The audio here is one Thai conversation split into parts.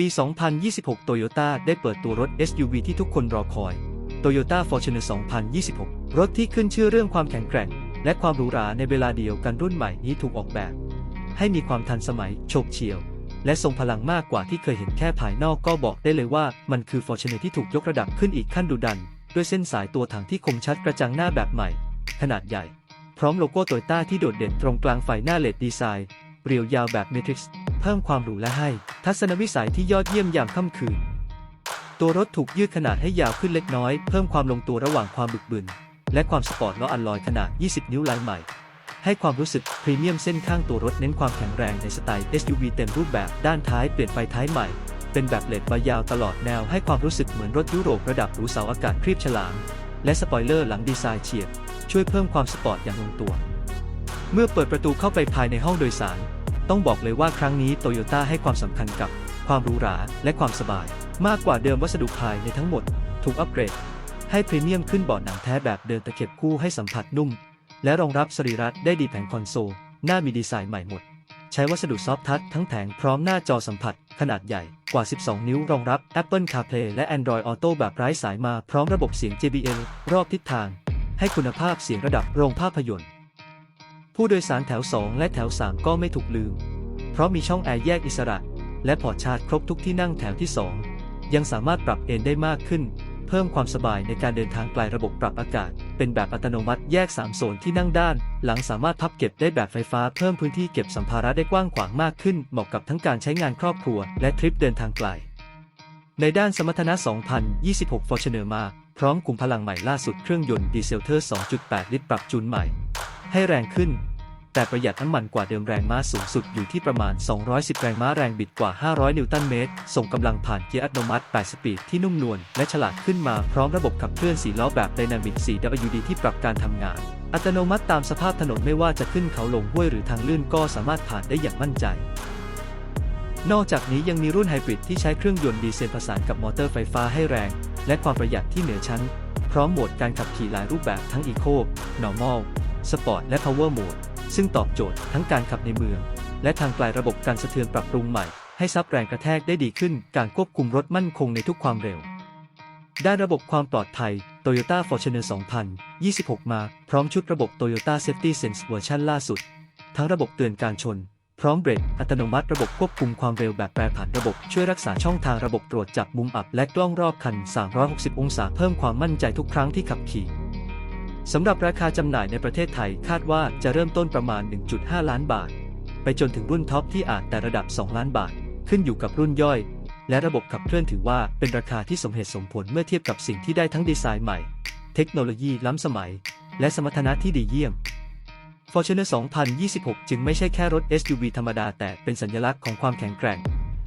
ปี 2026 Toyota ได้เปิดตัวรถ SUV ที่ทุกคนรอคอย Toyota Fortuner 2026 รถที่ขึ้นชื่อเรื่องความแข็งแกร่ง และความหรูหราในเวลาเดียวกันรุ่นใหม่นี้ถูกออกแบบ ให้มีความทันสมัย โฉบเฉี่ยว และทรงพลังมากกว่าที่เคยเห็นแค่ภายนอกก็บอกได้เลยว่ามันคือ Fortuner ที่ถูกยกระดับขึ้นอีกขั้นดุดัน ด้วยเส้นสายตัวถังที่คมชัดกระจังหน้าแบบใหม่ ขนาดใหญ่ พร้อมโลโก้โตโยต้าที่โดดเด่นตรงกลางไฟหน้าเลดดีไซน์ เรียวยาวแบบเมทริกซ์เพิ่มความหรูและให้ ทัศนวิสัยที่ยอดเยี่ยมยามค่ำคืน ตัวรถถูกยืดขนาดให้ยาวขึ้นเล็กน้อย เพิ่มความลงตัวระหว่างความบึกบึน และความสปอร์ตล้ออัลลอยขนาด 20 นิ้วลายใหม่ ให้ความรู้สึกพรีเมียมเส้นข้างตัวรถเน้นความแข็งแรงในสไตล์ SUV เต็มรูปแบบด้านท้ายเปลี่ยนไฟท้ายใหม่ เป็นแบบเลดบายาวตลอดแนวให้ความรู้สึกเหมือนรถยุโรประดับหรูเสาอากาศครีบฉลามและสปอยเลอร์หลังดีไซน์เฉียบช่วยเพิ่มความสปอร์ตอย่างลงตัว เมื่อเปิดประตูเข้าไปภายในห้องโดยสาร ต้องบอกเลยว่าครั้งนี้โตโยต้าให้ความสำคัญกับความหรูหราและความสบาย มากกว่าเดิมวัสดุภายในทั้งหมด ถูกอัปเกรด ให้พรีเมียมขึ้นเบาะหนังแท้แบบเดินตะเข็บคู่ให้สัมผัสนุ่ม และรองรับสรีระได้ดีแผงคอนโซล หน้ามีดีไซน์ใหม่หมด ใช้วัสดุซอฟท์ทัชทั้งแผงพร้อมหน้าจอสัมผัส ขนาดใหญ่กว่า 12 นิ้วรองรับ Apple CarPlay และ Android Auto แบบไร้สายมาพร้อมระบบเสียง JBL รอบทิศทาง ให้คุณภาพเสียงระดับโรงภาพยนตร์ ผู้โดยสารแถว 2 และแถว 3 ก็ไม่ถูกลืม เพราะมีช่องแอร์แยกอิสระ และพอร์ตชาร์จครบทุกที่นั่งแถวที่ 2 ยังสามารถปรับเอนได้มากขึ้น เพิ่มความสบายในการเดินทางไกลระบบปรับอากาศ เป็นแบบอัตโนมัติแยก 3 โซนที่นั่งด้าน หลังสามารถพับเก็บได้แบบไฟฟ้าเพิ่มพื้นที่เก็บสัมภาระได้กว้างขวางมากขึ้น เหมาะกับทั้งการใช้งานครอบครัว และทริปเดินทางไกล ในด้านสมรรถนะ 2026 Fortuner มาพร้อมกลุ่มพลังใหม่ล่าสุดเครื่องยนต์ดีเซลเทอร์ 2.8 ลิตรปรับจูนใหม่ ให้แรงขึ้น แต่ประหยัดน้ำมันกว่าเดิมแรงม้าสูงสุดอยู่ที่ประมาณ 210 แรงม้าแรงบิดกว่า 500 นิวตันเมตร ส่งกำลังผ่านเกียร์อัตโนมัติ 8 สปีดที่นุ่มนวลและฉลาดขึ้นมาพร้อมระบบขับเคลื่อน4ล้อแบบ Dynamic 4WD ที่ปรับการทำงาน อัตโนมัติตามสภาพถนนไม่ว่าจะขึ้นเขาลงห้วยหรือทางลื่นก็สามารถผ่านได้อย่างมั่นใจนอกจากนี้ยังมีรุ่นไฮบริดที่ใช้เครื่องยนต์ดีเซลผสานกับมอเตอร์ไฟฟ้าให้แรง และความประหยัดที่เหนือชั้น พร้อมโหมดการขับขี่หลายรูปแบบทั้ง Eco Normal Sport และ Power Mode ซึ่งตอบโจทย์ทั้งการขับในเมือง และทางไกลระบบการสะเทือนปรับปรุงใหม่ ให้ซับแรงกระแทกได้ดีขึ้น การควบคุมรถมั่นคงในทุกความเร็วด้านระบบความปลอดภัย Toyota Fortuner 2026 มาพร้อมชุดระบบ Toyota Safety Sense เวอร์ชันล่าสุด ทั้งระบบเตือนการชน พร้อมเบรกอัตโนมัติระบบควบคุมความเร็วแบบแปรผันระบบช่วยรักษาช่องทางระบบตรวจจับมุมอับและกล้องรอบคัน 360 องศาเพิ่มความมั่นใจทุกครั้งที่ขับขี่ สำหรับราคาจำหน่ายในประเทศไทยคาดว่าจะเริ่มต้นประมาณ 1.5 ล้านบาท ไปจนถึงรุ่นท็อปที่อาจแต่ระดับ 2 ล้านบาท ขึ้นอยู่กับรุ่นย่อย และระบบขับเคลื่อนถือว่าเป็นราคาที่สมเหตุสมผลเมื่อเทียบกับสิ่งที่ได้ทั้งดีไซน์ใหม่ เทคโนโลยีล้ำสมัย และสมรรถนะที่ดีเยี่ยม Fortuner 2026 จึงไม่ใช่แค่รถ SUV ธรรมดาแต่เป็นสัญลักษณ์ของความแข็งแกร่ง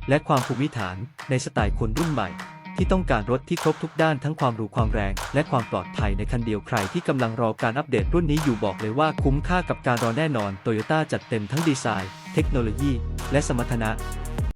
และความภูมิฐานในสไตล์คนรุ่นใหม่ ที่ต้องการรถที่ครบทุกด้านทั้งความหรูความแรง และความปลอดภัยในคันเดียวใครที่กำลังรอการอัปเดตรุ่นนี้อยู่บอกเลยว่าคุ้มค่ากับการรอแน่นอนโตโยต้าจัดเต็มทั้งดีไซน์ เทคโนโลยี และสมรรถนะ